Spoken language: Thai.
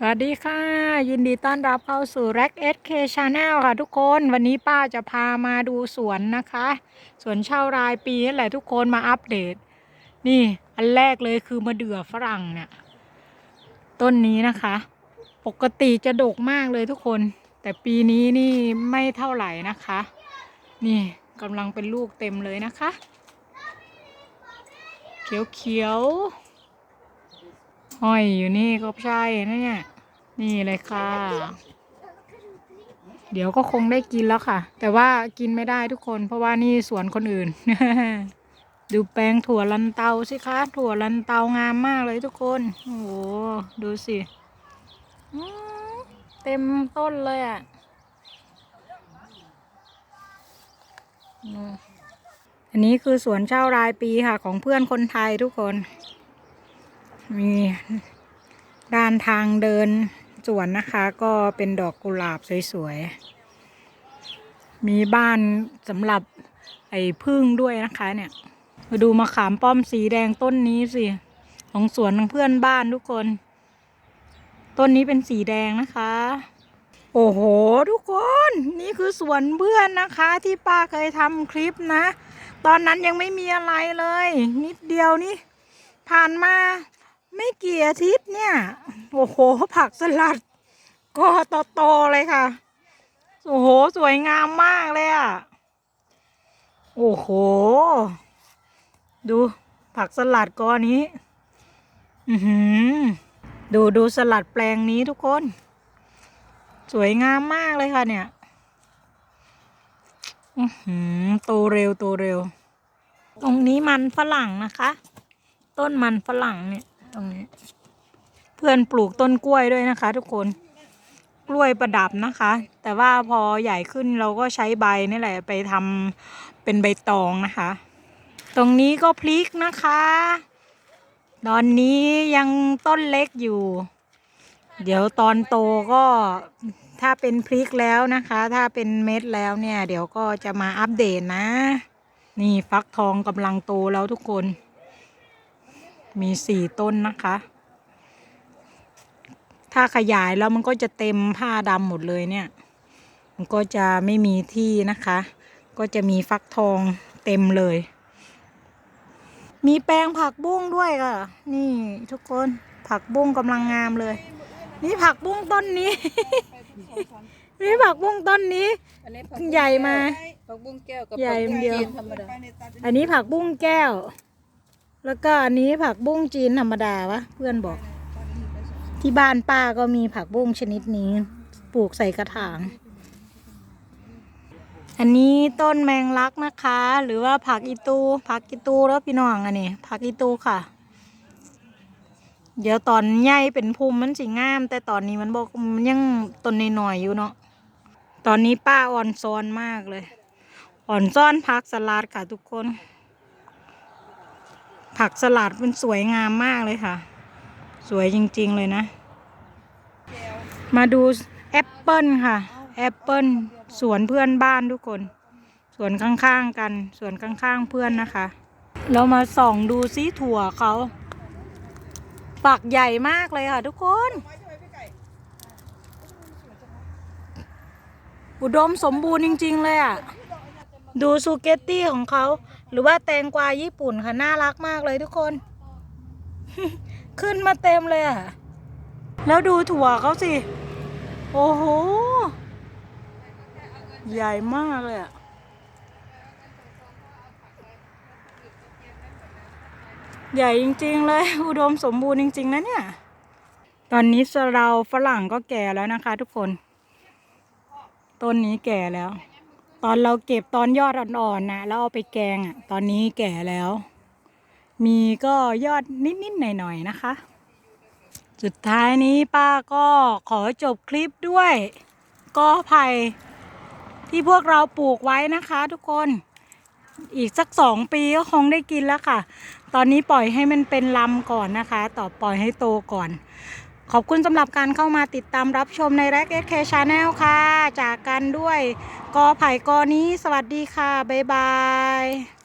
สวัสดีค่ะ ยินดีต้อนรับเข้าสู่ Rack SK Channel ค่ะทุกคนวันนี้ป้าจะพามาดูสวนนะคะสวนเช่ารายปีนั่นแหละทุกคนมาอัปเดต นี่อันแรกเลยคือมะเดื่อฝรั่งเนี่ยต้นนี้นะคะ ปกติจะดกมากเลยทุกคน แต่ปีนี้นี่ไม่เท่าไหร่นะคะ นี่กำลังเป็นลูกเต็มเลยนะคะ เขียวๆ ห้อยอยู่นี่ก็ใช่นะเนี่ย นี่เลยค่ะ เดี๋ยวก็คงได้กินแล้วค่ะ แต่ว่ากินไม่ได้ทุกคน เพราะว่านี่สวนคนอื่น ดูแปลงถั่วลันเตาสิคะ ถั่วลันเตางามมากเลยทุกคน โอ้โห ดูสิเต็มต้นเลยอะอันนี้คือสวนเช่ารายปีค่ะ ของเพื่อนคนไทยทุกคน มีด้านทางเดินสวนนะคะ ก็เป็นดอกกุหลาบสวยๆ มีบ้านสำหรับไอ้พึ่งด้วยนะคะเนี่ยมาดูมะขามป้อมสีแดงต้นนี้สิ ของสวนของเพื่อนบ้านทุกคน ต้นนี้เป็นสีแดงนะคะ โอ้โห ทุกคน นี่คือสวนเพื่อนนะคะ ที่ป้าเคยทำคลิปนะ ตอนนั้นยังไม่มีอะไรเลย นิดเดียวนี่ผ่านมา ไม่กี่อาทิตย์เนี่ย โอ้โห ผักสลัด ก็โตๆเลยค่ะ โอ้โห สวยงามมากเลยอะ โอ้โห ดูผักสลัดก้อนี้ อือหือ ดูดูสลัดแปลงนี้ทุกคน สวยงามมากเลยค่ะเนี่ย อือหือ โตเร็วโตเร็ว ตรงนี้มันฝรั่งนะคะ ต้นมันฝรั่งเนี่ย รงนี้ เพื่อนปลูกต้นกล้วยด้วยนะคะ ทุกคน กล้วยประดับนะคะ แต่ว่าพอใหญ่ขึ้นเราก็ใช้ใบนี่แหละ ไปทำเป็นใบตองนะคะ ตรงนี้ก็พลิกนะคะ ตอนนี้ยังต้นเล็กอยู่ เดี๋ยวตอนโตก็ถ้าเป็นพริกแล้วนะคะ ถ้าเป็นเม็ดแล้วเนี่ย เดี๋ยวก็จะมาอัปเดตนะ นี่ฟักทองกำลังโตแล้วทุกคน มีสี่ต้นนะคะ ถ้าขยายแล้วมันก็จะเต็มผ้าดำหมดเลยเนี่ย มันก็จะไม่มีที่นะคะ ก็จะมีฟักทองเต็มเลย มีแปลงผักบุ้งด้วยค่ะ นี่ทุกคนผักบุ้งกำลังงามเลย นี่ผักบุ้งต้นนี้ นี่ผักบุ้งต้นนี้ อันนี้ผักใหญ่มา ผักบุ้งแก้วกับใหญ่ผักบุ้งเดียว จีนธรรมดา อันนี้ผักบุ้งแก้ว แล้วก็อันนี้ผักบุ้งจีนธรรมดาวะ เพื่อนบอก ที่บ้านป้าก็มีผักบุ้งชนิดนี้ปลูกใส่กระถาง อันนี้ต้นแมงลักนะคะ หรือว่าผักอีตูผักอีตูแล้วพี่น้องอันนี้ผักอีตูค่ะ เดี๋ยวตอนใหญ่เป็นภูมิมันสิงาม แต่ตอนนี้มันบอกมันยังต้นน้อยอยู่เนาะตอนนี้ป้าอ่อนซ้อนมากเลย อ่อนซ่อนผักสลัดค่ะทุกคน ผักสลัดมันสวยงามมากเลยค่ะ สวยจริง ๆ เลยนะ มาดูแอปเปิลค่ะ แอปเปิลสวนเพื่อนบ้านทุกคน สวนข้างๆกัน สวนข้างๆเพื่อนนะคะ เรามาส่องดูซิถั่วเขาฝักใหญ่มากเลยค่ะทุกคน อุดมสมบูรณ์จริง ๆ เลยอะ ดูซูเกตตี้ของเขา หรือว่าแตงกวาญี่ปุ่นค่ะ น่ารักมากเลยทุกคน ขึ้นมาเต็มเลยอะแล้วดูถั่วเขาสิ โอ้โห ใหญ่มากเลยอะใหญ่จริงๆเลย อุดมสมบูรณ์จริง ๆ นะเนี่ย ตอนนี้สะเราฝรั่งก็แก่แล้วนะคะ ทุกคน ต้นนี้แก่แล้ว ตอนเราเก็บตอนยอดอ่อนๆนะแล้วเอาไปแกงอะ ตอนนี้แก่แล้ว มีก็ยอดนิดๆหน่อยๆนะคะ สุดท้ายนี้ป้าก็ขอจบคลิปด้วยก็ไผ่ที่พวกเราปลูกไว้นะคะ ทุกคนอีกสักสองปีก็คงได้กินแล้วค่ะ ตอนนี้ปล่อยให้มันเป็นลำก่อนนะคะ ต่อปล่อยให้โตก่อน ขอบคุณสำหรับการเข้ามาติดตามรับชมใน r a c k k Channel ค่ะ จากกันด้วยกอไผ่กอนี้ สวัสดีค่ะ บ๊ายบาย